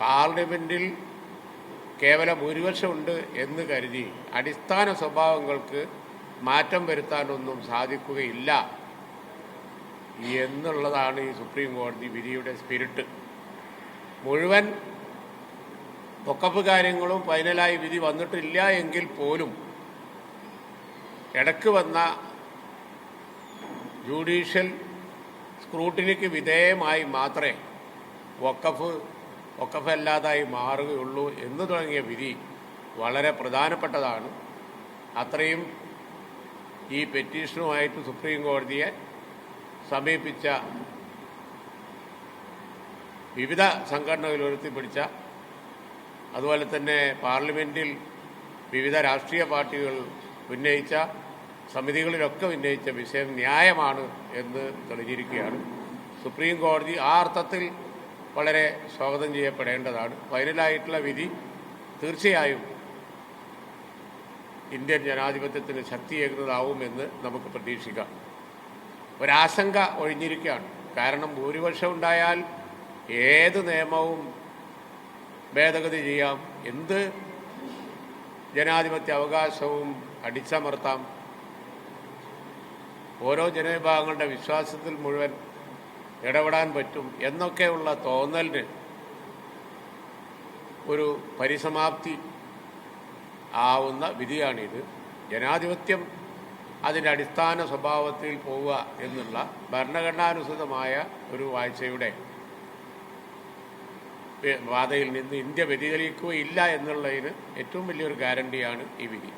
പാർലമെന്റിൽ കേവല ഭൂരിപക്ഷമുണ്ട് എന്ന് കരുതി അടിസ്ഥാന സ്വഭാവങ്ങൾക്ക് മാറ്റം വരുത്താനൊന്നും സാധിക്കുകയില്ല എന്നുള്ളതാണ് ഈ സുപ്രീം കോടതി വിധിയുടെ സ്പിരിറ്റ്. മുഴുവൻ പൊക്കപ്പ് കാര്യങ്ങളും ഫൈനലായി വിധി വന്നിട്ടില്ല എങ്കിൽ പോലും ഇടയ്ക്ക് വന്ന ജുഡീഷ്യൽ സ്ക്രൂട്ടിനിക്ക് വിധേയമായി മാത്രമേ വക്കഫ് വക്കഫ് അല്ലാതായി മാറുകയുള്ളൂ എന്ന് തുടങ്ങിയ വിധി വളരെ പ്രധാനപ്പെട്ടതാണ്. അത്രയും ഈ പെറ്റീഷനുമായിട്ട് സുപ്രീം കോടതിയെ സമീപിച്ച വിവിധ സംഘടനകൾ ഉയർത്തിപ്പിടിച്ച അതുപോലെ തന്നെ പാർലമെന്റിൽ വിവിധ രാഷ്ട്രീയ പാർട്ടികൾ ഉന്നയിച്ച സമിതികളിലൊക്കെ ഉന്നയിച്ച വിഷയം ന്യായമാണ് എന്ന് തെളിഞ്ഞിരിക്കുകയാണ്. സുപ്രീം കോടതി ആ അർത്ഥത്തിൽ വളരെ സ്വാഗതം ചെയ്യപ്പെടേണ്ടതാണ്. ഫൈനലായിട്ടുള്ള വിധി തീർച്ചയായും ഇന്ത്യൻ ജനാധിപത്യത്തിന് ശക്തിയേകുന്നതാവുമെന്ന് നമുക്ക് പ്രതീക്ഷിക്കാം. ഒരാശങ്ക ഒഴിഞ്ഞിരിക്കുകയാണ്. കാരണം ഭൂരിപക്ഷം ഉണ്ടായാൽ ഏത് നിയമവും ഭേദഗതി ചെയ്യാം. എന്ത് ജനാധിപത്യ അവകാശവും അടിച്ചമർത്താം? ഓരോ ജനവിഭാഗങ്ങളുടെ വിശ്വാസത്തിൽ മുഴുവൻ ഇടപെടാൻ പറ്റും എന്നൊക്കെയുള്ള തോന്നലിന് ഒരു പരിസമാപ്തി ആവുന്ന വിധിയാണിത്. ജനാധിപത്യം അതിന്റെ അടിസ്ഥാന സ്വഭാവത്തിൽ പോവുക എന്നുള്ള ഭരണഘടനാനുസൃതമായ ഒരു വാഴ്ചയുടെ പാതയിൽ നിന്ന് ഇന്ത്യ വ്യതിചലിക്കുകയില്ല എന്നുള്ളതിന് ഏറ്റവും വലിയൊരു ഗ്യാരണ്ടിയാണ് ഈ വിധി.